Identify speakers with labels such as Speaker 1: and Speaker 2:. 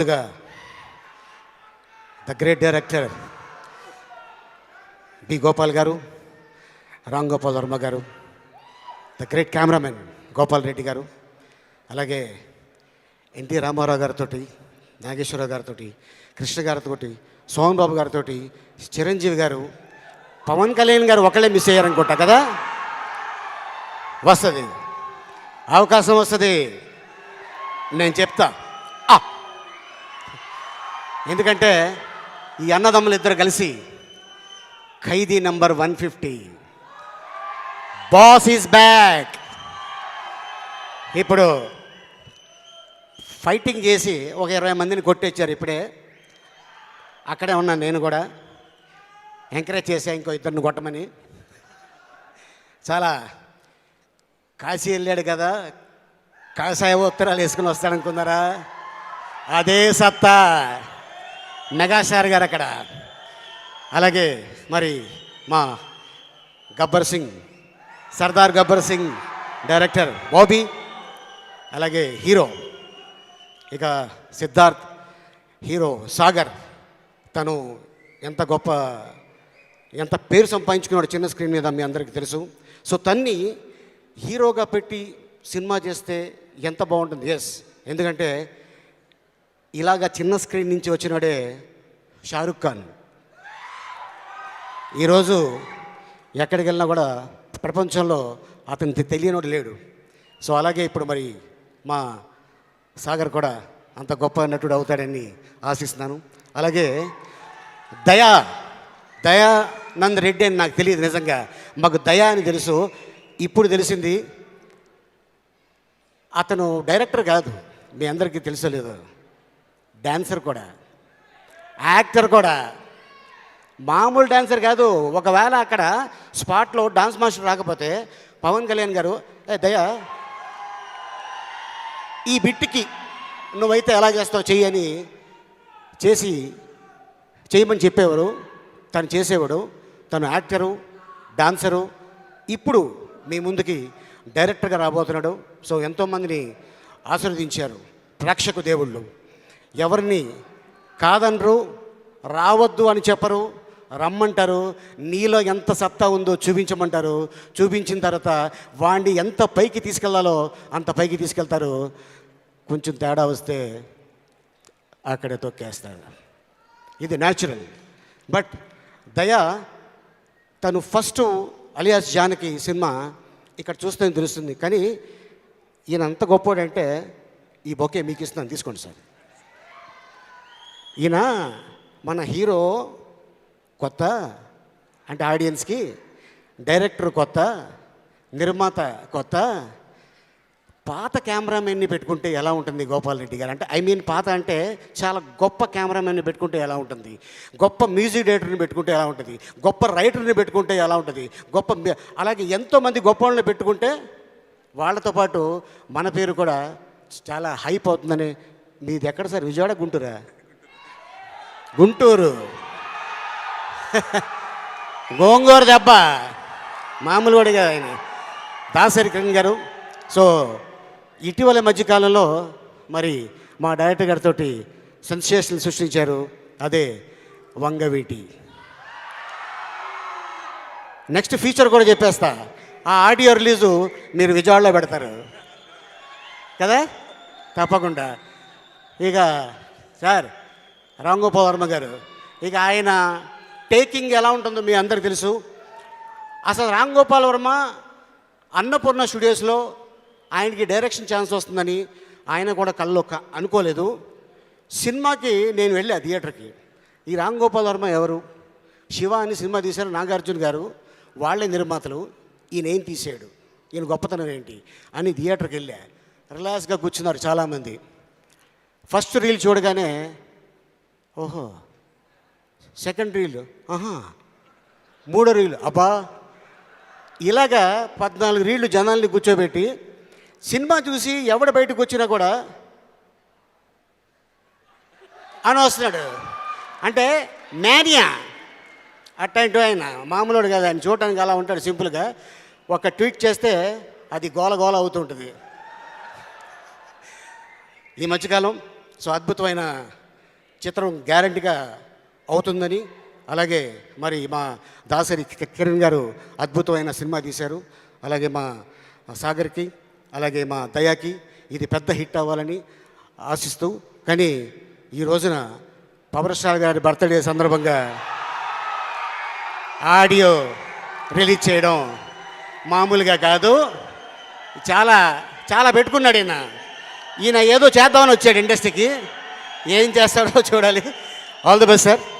Speaker 1: ముందుగా the great director B Gopal గారు రామ్ గోపాల్ వర్మ గారు the great cameraman Gopal Reddy గారు అలాగే ఎన్టీ రామారావు గారితో నాగేశ్వరరావు గారితో కృష్ణ గారితో సోమన్ బాబు గారితో చిరంజీవి గారు పవన్ కళ్యాణ్ గారు ఒకళ్ళే మిస్ అయ్యారనుకుంటా కదా? వస్తుంది. అవకాశం వస్తుంది. నేను చెప్తా. ఎందుకంటే ఈ అన్నదమ్ములు ఇద్దరు కలిసి Khaidi number one fifty. Boss is back. ఇప్పుడు ఫైటింగ్ చేసి ఒక ఇరవై మందిని కొట్టేచ్చారు ఇప్పుడే. అక్కడే ఉన్నాను నేను కూడా. ఎంకరేజ్ చేశా ఇంకో ఇద్దరిని కొట్టమని. చాలా కాశీ వెళ్ళాడు కదా. కాషాయ ఉత్తరాలు వేసుకుని వస్తాడనుకున్నారా? అదే సత్తా. మెగాసార్ గారు అక్కడ. అలాగే మరి మా గబ్బర్ సింగ్ సర్దార్ గబ్బర్ సింగ్ డైరెక్టర్ బాబీ అలాగే హీరో ఇక సిద్ధార్థ్ హీరో సాగర్ తను ఎంత గొప్ప ఎంత పేరు సంపాదించుకున్నాడు చిన్న స్క్రీన్ మీద మీ అందరికీ తెలుసు. సో తన్ని హీరోగా పెట్టి సినిమా చేస్తే ఎంత బాగుంటుంది? ఎస్ ఎందుకంటే ఇలాగా చిన్న స్క్రీన్ నుంచి వచ్చినాడే షారుఖ్ ఖాన్. ఈరోజు ఎక్కడికి వెళ్ళినా కూడా ప్రపంచంలో అతనికి తెలియనోడు లేడు. సో అలాగే ఇప్పుడు మరి మా సాగర్ కూడా అంత గొప్ప నటుడు అవుతాడని ఆశిస్తున్నాను. అలాగే దయా దయానంద్ రెడ్డి అని నాకు తెలియదు నిజంగా. మాకు దయా అని తెలుసు. ఇప్పుడు తెలిసింది అతను డైరెక్టర్ కాదు. మీ అందరికీ తెలుసలేదు డ్యాన్సర్ కూడా యాక్టర్ కూడా. మామూలు డ్యాన్సర్ కాదు ఒకవేళ అక్కడ స్పాట్లో డాన్స్ మాస్టర్ రాకపోతే పవన్ కళ్యాణ్ గారు ఏ దయా ఈ బిట్టుకి నువ్వైతే ఎలా చేస్తావు చెయ్యి అని చేసి చేయమని చెప్పేవారు. తను చేసేవాడు తను యాక్టరు డాన్సరు. ఇప్పుడు మీ ముందుకి డైరెక్టర్గా రాబోతున్నాడు. సో ఎంతోమందిని ఆశీర్వదించారు ప్రేక్షకు దేవుళ్ళు. ఎవరిని కాదనరు రావద్దు అని చెప్పరు రమ్మంటారు నీలో ఎంత సత్తా ఉందో చూపించమంటారు చూపించిన తర్వాత వాణ్ణి ఎంత పైకి తీసుకెళ్ళాలో అంత పైకి తీసుకెళ్తారు. కొంచెం తేడా వస్తే అక్కడే తొక్కేస్తాడు ఇది న్యాచురల్ బట్ దయా తను ఫస్ట్ అలియాస్ జానకి సినిమా ఇక్కడ చూస్తే తెలుస్తుంది. కానీ ఈయన అంత గొప్పోడంటే ఈ బొకే మీకు ఇస్తున్నాను తీసుకోండి సార్. ఈయన మన హీరో కొత్త అంటే ఆడియన్స్కి డైరెక్టర్ కొత్త నిర్మాత కొత్త పాత కెమెరామెన్ని పెట్టుకుంటే ఎలా ఉంటుంది గోపాల్ రెడ్డి గారు? అంటే ఐ మీన్ పాత అంటే చాలా గొప్ప కెమెరామెన్ని పెట్టుకుంటే ఎలా ఉంటుంది? గొప్ప మ్యూజిక్ డైరెక్టర్ని పెట్టుకుంటే ఎలా ఉంటుంది? గొప్ప రైటర్ని పెట్టుకుంటే ఎలా ఉంటుంది? గొప్ప అలాగే ఎంతోమంది గొప్ప వాళ్ళని పెట్టుకుంటే వాళ్ళతో పాటు మన పేరు కూడా చాలా హైప్ అవుతుందని మీది ఎక్కడ సార్? విజయవాడ గుంటూరా? గుంటూరు. గోంగూర దెబ్బ. మామూలు కూడా ఆయన. దాసరి కిరణ్ గారు. సో ఇటీవల మధ్యకాలంలో మరి మా డైరెక్టర్ గారితో సెన్సేషన్ సృష్టించారు. అదే వంగవీటి నెక్స్ట్ ఫీచర్ కూడా చెప్పేస్తా. ఆ ఆడియో రిలీజు మీరు విజయవాడలో పెడతారు. కదా? తప్పకుండా. ఇక సార్ రామ్ వర్మ గారు. ఇక ఆయన టేకింగ్ ఎలా ఉంటుందో మీ అందరికి తెలుసు. అసలు రాంగోపాల్ వర్మ అన్నపూర్ణ స్టూడియోస్లో ఆయనకి డైరెక్షన్ ఛాన్స్ వస్తుందని ఆయన కూడా కళ్ళు క- అనుకోలేదు. సినిమాకి నేను వెళ్ళా థియేటర్కి. ఈ రామ్ గోపాల్ వర్మ ఎవరు? శివ అని సినిమా తీశారు నాగార్జున గారు. వాళ్ళే నిర్మాతలు. ఈయన ఏం తీసాడు ఈయన గొప్పతనం ఏంటి? అని థియేటర్కి వెళ్ళా. రిలాక్స్గా కూర్చున్నారు చాలామంది. ఫస్ట్ రీల్ చూడగానే ఓహో. సెకండ్ రీలు ఆహా. మూడో రీలు అబ్బా. ఇలాగా పద్నాలుగు రీళ్ళు జనాల్ని కూర్చోబెట్టి సినిమా చూసి ఎవడు బయటకు వచ్చినా కూడా అని వస్తున్నాడు. అంటే మేనియా అట్లాంటి ఆయన. మామూలుడు కదా. ఆయన చూడటానికి అలా ఉంటాడు సింపుల్గా. ఒక ట్వీట్ చేస్తే అది గోల గోల అవుతుంటుంది. ఈ మధ్యకాలం సో అద్భుతమైన చిత్రం గ్యారంటీగా అవుతుందని అలాగే మరి మా దాసరి కిరణ్ గారు అద్భుతమైన సినిమా తీశారు. అలాగే మా సాగర్కి అలాగే మా దయాకి ఇది పెద్ద హిట్ అవ్వాలని ఆశిస్తూ కానీ ఈ రోజున పవర్ స్టార్ గారి బర్త్డే సందర్భంగా ఆడియో రిలీజ్ చేయడం మామూలుగా కాదు. చాలా చాలా పెట్టుకున్నాడు ఈయన. ఈయన ఏదో చేద్దామని వచ్చాడు ఇండస్ట్రీకి. ఏం చేస్తాడో చూడాలి. All the best sir